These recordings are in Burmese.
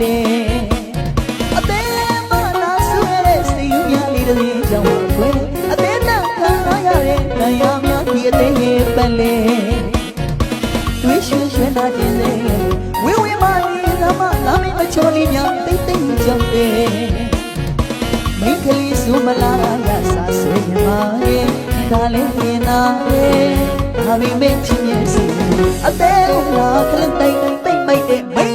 လေအသေးလေးမနာဆူရတဲ့စိတ်ယူများလေးတွေကြောင့်ခွဲအသေးနဲ့ခံရတဲ့တရားများဒီအသေးရဲ့ပက်လေတွေးရွှင်ရွှင်နာခြင်းလေဝင်းဝင်းမလေးကမှလာမင်းမချော်လေးများတိတ်တိတ်ကြောင့်လေမိန်းကလေးစုမလာရစာဆွေးမှာရဲ့ဒါလေးမြင်နာရဲ့ဟာမင်းမချင်းရဲ့စီအသေးလာကလေးတိတ်တိတ်မိတ်တဲ့မိန်းကလေး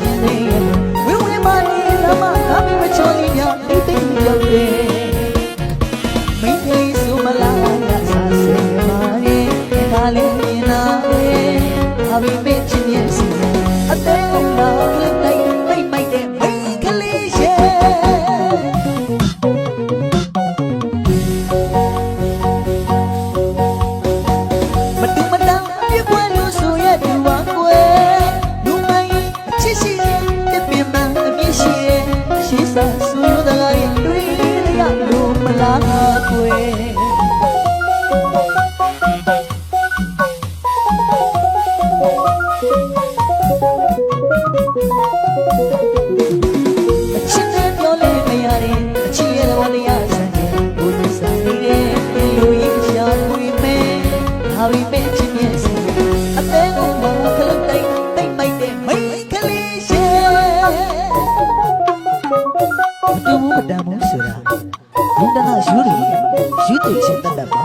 ခြင်းတွေဝင်းဝင်းမ ရှိစာဆူလို့တကားရဲ့တွေ့ရလို့မလားကွယ် ဘုဒ္ဓနာယူရီယူတည်ချက်တတ်တတ်ပါ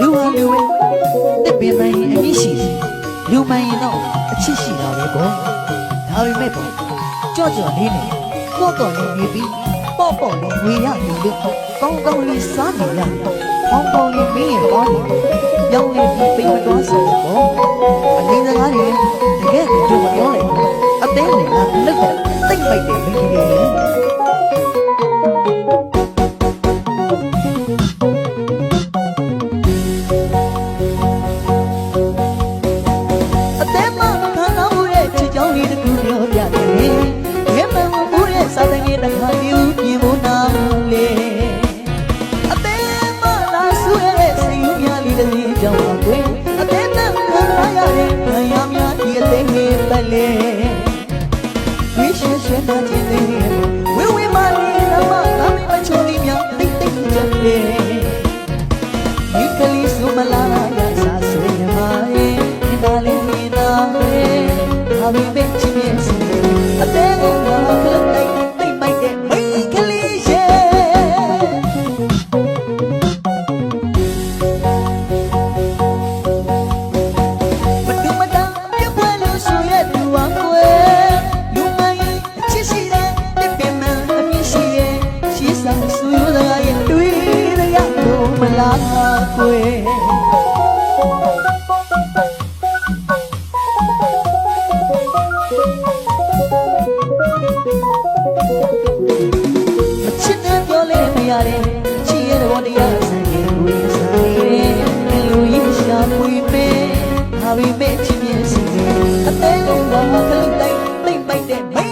လူဟာလူပဲတစ်ပင်မိုင်းအမြင့်ရှိတယ်လူမိုင်းရင်တော့အချစ်ရှိတာပဲပေါ့ဒါပေမဲ့ပေါ့ကြော့ကြော့လေးနဲ့ကော့ကော့လေးနေပြီးပေါ့ပေါ့လေးဝေရနေလို့ကောင်းကောင်းလေးစားနေရကောင်းကောင်းလေးမင်းရဲ့ကောင်းနေရောင်းနေပြီးပိတ်မတော်ဆိုတော့အလေးစကားတွေတကယ်ကိုကြိုမပြောလိုက်ဘူးအသေးနဲ့ကလက်တော့တိတ်ပိုက်တယ်မိကြီးလေးအ တစ်ကြောင်းပါကွယ်။အသေးနဲ့ခံစားရတဲ့ခံရများဒီအသေးငယ်ပဲလေ။ဝိရှေရှေနာခြင်းလေးဝေဝေမလေးလမငါမချိုလေးများတိတ်တိတ်ကြတယ်။မိကလေးစုမလာရစာဆွေမာရဲ့ဒါလေးမြင်လာရဲ့ဟာဘိ လို့မလားကွယ်မချစ်တဲ့ပြောလဲမရတဲ့ချစ်ရဲ့တော်တရားဆိုင်ရဲ့ကိုယ်ဆိုင်ရဲ့လူကြီးရှာဖွေမဲ့ဟာပြီးမဲ့ချစ်မြတ်စီအသေးလုံးကခလုတ်တိုင်းတိတ်ပိုက်တဲ့